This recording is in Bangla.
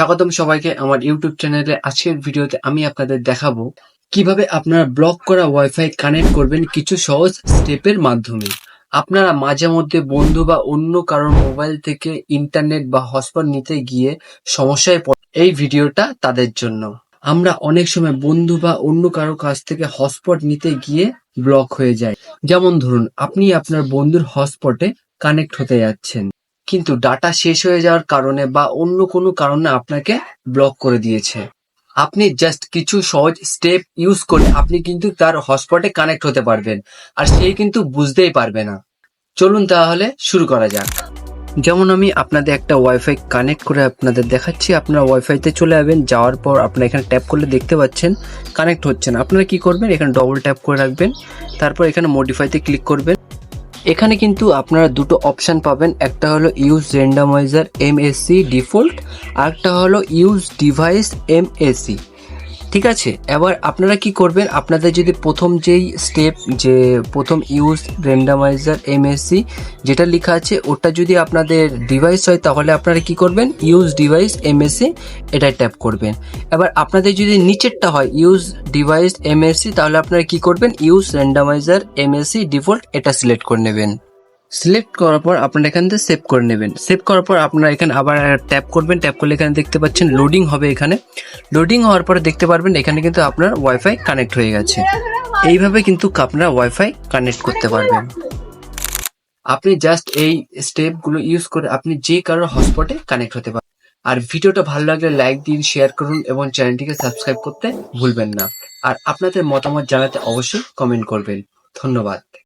স্বাগতম সবাইকে আমার ইউটিউব চ্যানেলে। আজকের ভিডিওতে আমি আপনাদের দেখাবো কীভাবে আপনারা ব্লক করা ওয়াইফাই কানেক্ট করবেন কিছু সহজ স্টেপের মাধ্যমে। আপনারা মাঝে মধ্যে বন্ধু বা অন্য কারোর মোবাইল থেকে ইন্টারনেট বা হটস্পট নিতে গিয়ে সমস্যায় পড়ে এই ভিডিওটা তাদের জন্য। আমরা অনেক সময় বন্ধু বা অন্য কারও কাছ থেকে হটস্পট নিতে গিয়ে ব্লক হয়ে যায় যেমন ধরুন, আপনি আপনার বন্ধুর হটস্পটে কানেক্ট হতে যাচ্ছেন। কিন্তু ডাটা শেষ হয়ে যাওয়ার কারণে বা অন্য কোনো কারণে আপনাকে ব্লক করে দিয়েছে। আপনি জাস্ট কিছু সহজ স্টেপ ইউজ করে আপনি কিন্তু তার হটস্পটে কানেক্ট হতে পারবেন, আর সে কিন্তু বুঝতেই পারবে না। চলুন তাহলে শুরু করা যাক। যেমন আমি আপনাদের একটা ওয়াইফাই কানেক্ট করে আপনাদের দেখাচ্ছি। আপনারা ওয়াইফাইতে চলে যাবেন, যাওয়ার পর আপনারা এখানে ট্যাপ করলে দেখতে পাচ্ছেন কানেক্ট হচ্ছে না। আপনারা কি করবেন? এখানে ডবল ট্যাপ করে রাখবেন, তারপর এখানে মডিফাইতে ক্লিক করবেন। এখানে কিন্তু আপনারা দুটো অপশান পাবেন। একটা হলো ইউজ রেন্ডামাইজার এমএসসি ডিফল্ট আর একটা হলো ইউজ ডিভাইস এমএসসি ঠিক আছে? এবার আপনারা কি করবেন? আপনাদের যদি প্রথম যেই স্টেপ যে প্রথম ইউজ র্যান্ডামাইজার এমএসসি যেটা লেখা আছে, ওটা যদি আপনাদের ডিভাইস হয়, তাহলে আপনারা কি করবেন? ইউজ ডিভাইস এমএসসি এটা ট্যাপ করবেন। এবার আপনাদের যদি নিচেরটা হয় ইউজ ডিভাইস এমএসসি তাহলে আপনারা কি করবেন? ইউজ র্যান্ডামাইজার এমএসসি ডিফল্ট এটা সিলেক্ট করে নেবেন। সিলেক্ট করার পর আপনারা এখান থেকে সেভ করে নেবেন। সেভ করার পর আপনারা এখানে আবার ট্যাপ করবেন। ট্যাপ করলে এখানে দেখতে পাচ্ছেন লোডিং হবে এখানে। লোডিং হওয়ার পরে দেখতে পারবেন এখানে কিন্তু আপনার ওয়াইফাই কানেক্ট হয়ে গেছে। এইভাবে কিন্তু আপনারা ওয়াইফাই কানেক্ট করতে পারবেন। আপনি জাস্ট এই স্টেপগুলো ইউজ করে আপনি যে কারোর হটস্পটে কানেক্ট হতে পারেন আর ভিডিওটা ভালো লাগলে লাইক দিন শেয়ার করুন এবং চ্যানেলটিকে সাবস্ক্রাইব করতে ভুলবেন না। আর আপনাদের মতামত জানাতে অবশ্যই কমেন্ট করবেন। ধন্যবাদ।